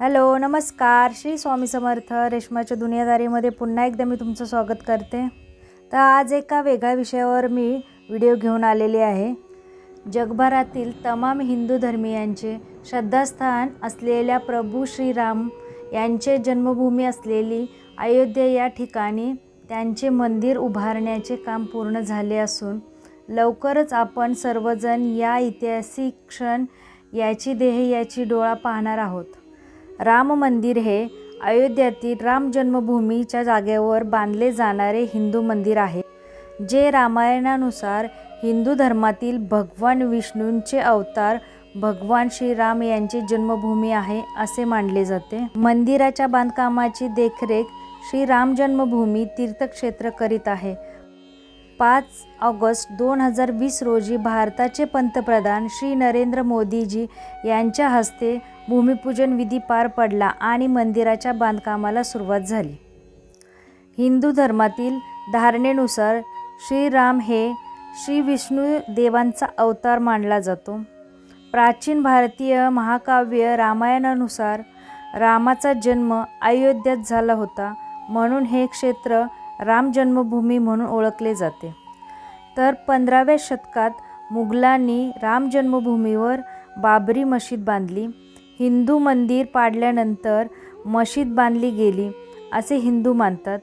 Hello नमस्कार. श्री स्वामी समर्थ रेशमाच्या दुनियादारीमध्ये पुन्हा एकदा मी तुमचं स्वागत करते. तर आज एका वेगळ्या विषयावर मी व्हिडिओ घेऊन आलेले आहे. जगभरातील तमाम हिंदू धर्मियांचे श्रद्धास्थान असलेल्या प्रभू श्रीराम यांचे जन्मभूमी असलेली अयोध्या या ठिकाणी त्यांचे मंदिर उभारण्याचे काम पूर्ण झाले असून लवकरच आपण सर्वजण या ऐतिहासिक क्षण याची देह याची डोळा पाहणार आहोत. राम मंदिर हे अयोध्यातील राम जन्मभूमीच्या जागेवर बांधले जाणारे हिंदू मंदिर आहे जे रामायणानुसार हिंदू धर्मातील भगवान विष्णूंचे अवतार भगवान श्रीराम यांची जन्मभूमी आहे असे मानले जाते. मंदिराच्या बांधकामाची देखरेख श्री राम जन्मभूमी तीर्थक्षेत्र करीत आहे. पाच ऑगस्ट दोन हजार वीस रोजी भारताचे पंतप्रधान श्री नरेंद्र मोदीजी यांच्या हस्ते भूमिपूजन विधी पार पडला आणि मंदिराच्या बांधकामाला सुरुवात झाली. हिंदू धर्मातील धारणेनुसार श्रीराम हे श्री विष्णू देवांचा अवतार मानला जातो. प्राचीन भारतीय महाकाव्य रामायणानुसार रामाचा जन्म अयोध्यात झाला होता म्हणून हे क्षेत्र राम जन्मभूमी म्हणून ओळखले जाते. तर पंधराव्या शतकात मुघलांनी राम जन्मभूमीवर बाबरी मशीद बांधली. हिंदू मंदिर पाडल्यानंतर मशीद बांधली गेली असे हिंदू मानतात.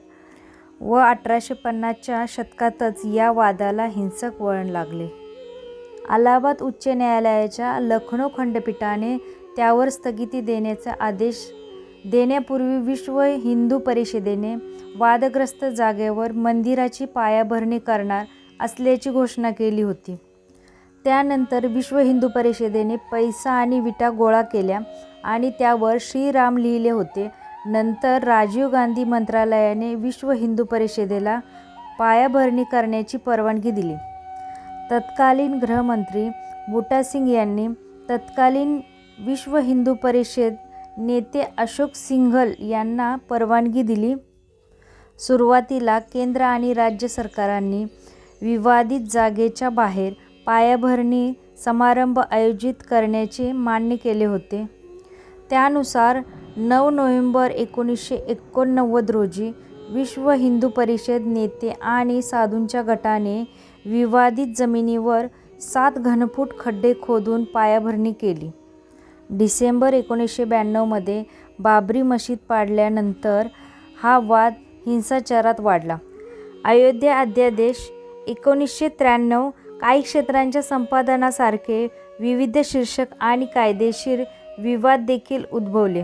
व अठराशे पन्नासच्या शतकातच या वादाला हिंसक वळण लागले. अलाहाबाद उच्च न्यायालयाच्या लखनौ खंडपीठाने त्यावर स्थगिती देण्याचा आदेश देण्यापूर्वी विश्व हिंदू परिषदेने वादग्रस्त जागेवर मंदिराची पायाभरणी करणार असल्याची घोषणा केली होती. त्यानंतर विश्व हिंदू परिषदेने पैसा आणि विटा गोळा केल्या आणि त्यावर श्रीराम लिहिले होते. नंतर राजीव गांधी मंत्रालयाने विश्व हिंदू परिषदेला पायाभरणी करण्याची परवानगी दिली. तत्कालीन गृहमंत्री बुटा सिंग यांनी तत्कालीन विश्व हिंदू परिषद नेते अशोक सिंघल यांना परवानगी दिली. सुरुवातीला केंद्र आणि राज्य सरकारांनी विवादित जागेच्या बाहेर पायाभरणी समारंभ आयोजित करण्याचे मान्य केले होते. त्यानुसार नऊ नोव्हेंबर एकोणीसशे एकोणनव्वद रोजी विश्व हिंदू परिषद नेते आणि साधूंच्या गटाने विवादित जमिनीवर सात घनफूट खड्डे खोदून पायाभरणी केली. डिसेंबर एकोणीसशे ब्याण्णवमध्ये बाबरी मशीद पाडल्यानंतर हा वाद हिंसाचारात वाढला. अयोध्या अध्यादेश एकोणीसशे त्र्याण्णव काही क्षेत्रांच्या संपादनासारखे विविध शीर्षक आणि कायदेशीर विवाद देखील उद्भवले.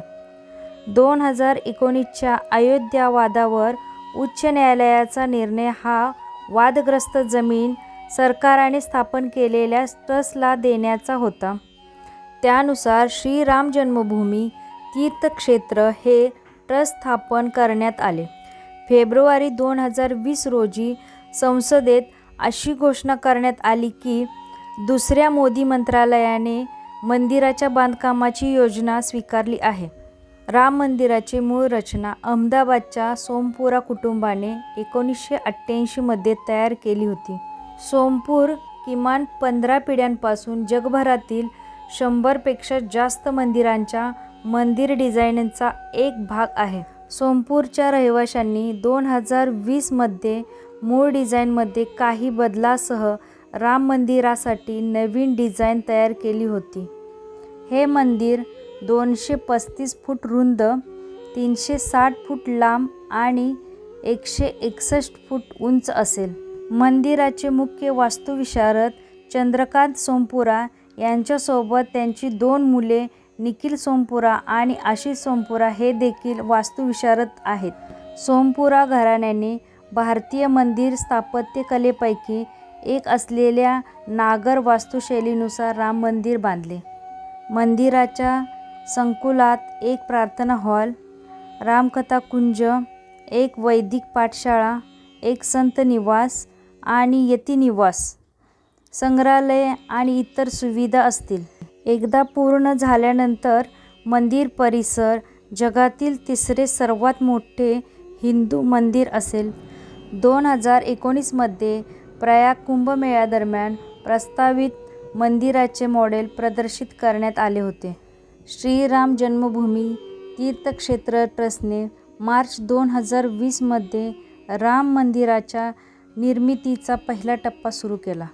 दोन हजार एकोणीसच्या अयोध्या वादावर उच्च न्यायालयाचा निर्णय हा वादग्रस्त जमीन सरकाराने स्थापन केलेल्या ट्रस्टला देण्याचा होता. त्यानुसार श्रीराम जन्मभूमी तीर्थक्षेत्र हे ट्रस्ट स्थापन करण्यात आले. फेब्रुवारी दोन हजार वीस रोजी संसदेत अशी घोषणा करण्यात आली की दुसऱ्या मोदी मंत्रालयाने मंदिराच्या बांधकामाची योजना स्वीकारली आहे. राम मंदिराची मूळ रचना अहमदाबादच्या सोमपुरा कुटुंबाने एकोणीसशे अठ्ठ्याऐंशीमध्ये तयार केली होती. सोमपूर किमान पंधरा पिढ्यांपासून जगभरातील शंभरपेक्षा जास्त मंदिरांच्या मंदिर डिझाईनचा एक भाग आहे. सोमपूरच्या रहिवाशांनी दोन हजार वीसमध्ये मूळ डिझाईनमध्ये काही बदलासह राम मंदिरासाठी नवीन डिझाईन तयार केली होती. हे मंदिर दोनशे पस्तीस फूट रुंद तीनशे साठ फूट लांब आणि एकशे एकसष्ट फूट उंच असेल. मंदिराचे मुख्य वास्तुविशारद चंद्रकांत सोमपुरा यांच्यासोबत त्यांची दोन मुले निखिल सोमपुरा आणि आशिष सोमपुरा हे देखील वास्तुविशारद आहेत. सोमपुरा घराण्याने भारतीय मंदिर स्थापत्यकलेपैकी एक असलेल्या नागर वास्तुशैलीनुसार राम मंदिर बांधले. मंदिराच्या संकुलात एक प्रार्थना हॉल रामकथा कुंज एक वैदिक पाठशाळा एक संत निवास आणि यतिनिवास संग्रहालय आणि इतर सुविधा असतील. एकदा पूर्ण झाल्यानंतर मंदिर परिसर जगातील तिसरे सर्वात मोठे हिंदू मंदिर असेल. दोन हजार एकोणीसमध्ये प्रयाग कुंभमेळ्यादरम्यान प्रस्तावित मंदिराचे मॉडेल प्रदर्शित करण्यात आले होते. श्रीराम जन्मभूमी तीर्थक्षेत्र ट्रस्टने मार्च दोन हजार वीसमध्ये राम मंदिराच्या निर्मितीचा पहिला टप्पा सुरू केला.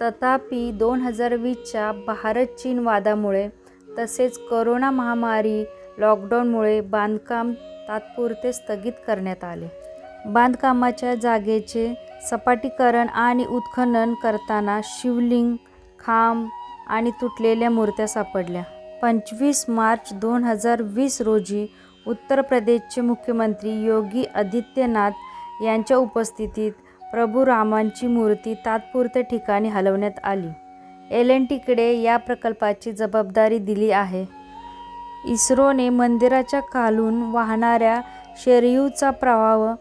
तथापि दोन हजार वीसच्या भारत चीन वादामुळे तसेच करोना महामारी लॉकडाऊनमुळे बांधकाम तात्पुरते स्थगित करण्यात आले. बांधकामाच्या जागेचे सपाटीकरण आणि उत्खनन करताना शिवलिंग खांब आणि तुटलेल्या मूर्त्या सापडल्या. पंचवीस मार्च दोन हजार वीस रोजी उत्तर प्रदेशचे मुख्यमंत्री योगी आदित्यनाथ यांच्या उपस्थितीत प्रभू रामांची मूर्ती तात्पुरत्या ठिकाणी हलवण्यात आली. एल एन टीकडे या प्रकल्पाची जबाबदारी दिली आहे. इस्रोने मंदिराच्या खालून वाहणाऱ्या शेरयूचा प्रवाह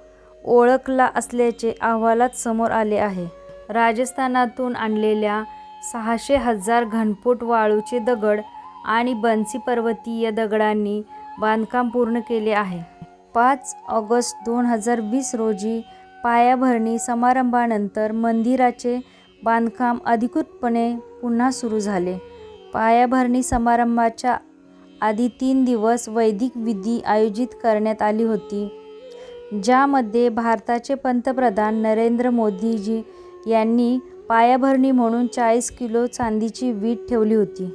ओळखला असल्याचे अहवालात समोर आले आहे. राजस्थानातून आणलेल्या सहाशे हजार घनफूट वाळूचे दगड आणि बन्सी पर्वतीय दगडांनी बांधकाम पूर्ण केले आहे. पाच ऑगस्ट दोन हजार वीस रोजी पायाभरणी समारंभानंतर मंदिराचे बांधकाम अधिकृतपणे पुन्हा सुरू झाले. पायाभरणी समारंभाच्या आधी तीन दिवस वैदिक विधी आयोजित करण्यात आली होती ज्यामध्ये भारताचे पंतप्रधान नरेंद्र मोदीजी यांनी पायाभरणी म्हणून चाळीस किलो चांदीची वीट ठेवली होती.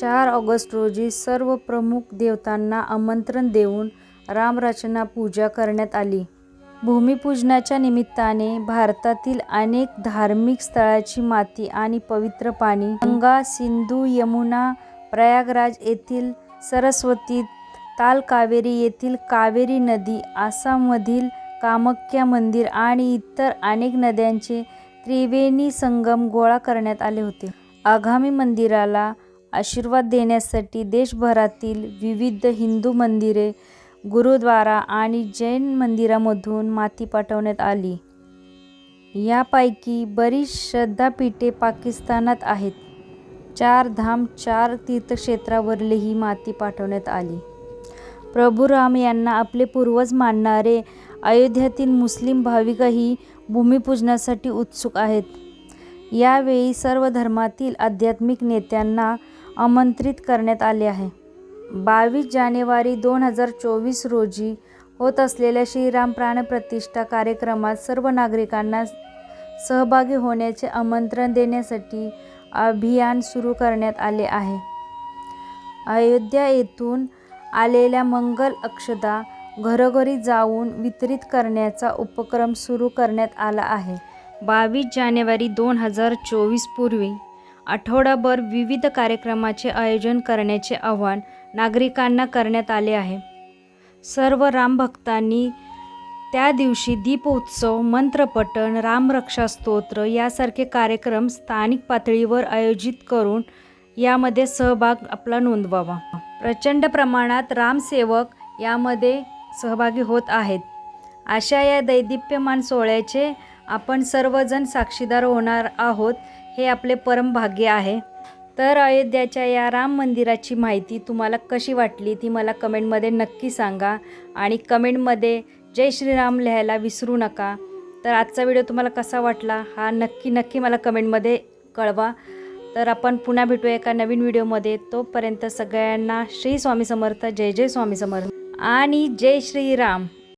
चार ऑगस्ट रोजी सर्व प्रमुख देवतांना आमंत्रण देऊन रामरचना पूजा करण्यात आली. भूमिपूजनाच्या निमित्ताने भारतातील अनेक धार्मिक स्थळाची माती आणि पवित्र पाणी गंगा सिंधू यमुना प्रयागराज येथील सरस्वती ताल कावेरी येथील कावेरी नदी आसाममधील कामाख्या मंदिर आणि इतर अनेक नद्यांचे त्रिवेणी संगम गोळा करण्यात आले होते. आगामी मंदिराला आशीर्वाद देण्यासाठी देशभरातील विविध हिंदू मंदिरे गुरुद्वारा आणि जैन मंदिरामधून माती पाठवण्यात आली. यापैकी बरीच श्रद्धापीठे पाकिस्तानात आहेत. चार धाम चार तीर्थक्षेत्रावरली ही माती पाठवण्यात आली. प्रभू राम यांना आपले पूर्वज मानणारे अयोध्यातील मुस्लिम भाविकही भूमिपूजनासाठी उत्सुक आहेत. यावेळी सर्व धर्मातील आध्यात्मिक नेत्यांना आमंत्रित करण्यात आले आहे. बावीस जानेवारी दोन हजार चोवीस रोजी होत असलेल्या श्रीराम प्राणप्रतिष्ठा कार्यक्रमात सर्व नागरिकांना सहभागी होण्याचे आमंत्रण देण्यासाठी अभियान सुरू करण्यात आले आहे. अयोध्या येथून आलेल्या मंगल अक्षदा घरोघरी जाऊन वितरित करण्याचा उपक्रम सुरू करण्यात आला आहे. बावीस जानेवारी दोन हजार चोवीस पूर्वी आठवडाभर विविध कार्यक्रमाचे आयोजन करण्याचे आवाहन नागरिकांना करण्यात आले आहे. सर्व रामभक्तांनी त्या दिवशी दीपोत्सव मंत्रपठण रामरक्षा स्तोत्र यासारखे कार्यक्रम स्थानिक पातळीवर आयोजित करून यामध्ये सहभाग आपला नोंदवावा. प्रचंड प्रमाणात रामसेवक यामध्ये सहभागी होत आहेत. अशा या दैदिप्यमान सोहळ्याचे आपण सर्वजण साक्षीदार होणार आहोत. हे आपले परम भाग्य आहे. तर अयोध्याच्या या राम मंदिराची माहिती तुम्हाला कशी वाटली ती मला कमेंटमध्ये नक्की सांगा. आणि कमेंटमध्ये जय श्रीराम लिहायला विसरू नका. तर आजचा व्हिडिओ तुम्हाला कसा वाटला हा नक्की नक्की मला कमेंटमध्ये कळवा. तर आपण पुन्हा भेटूया एका नवीन व्हिडिओमध्ये. तोपर्यंत सगळ्यांना श्री स्वामी समर्थ जय जय स्वामी समर्थ. आणि जय श्रीराम.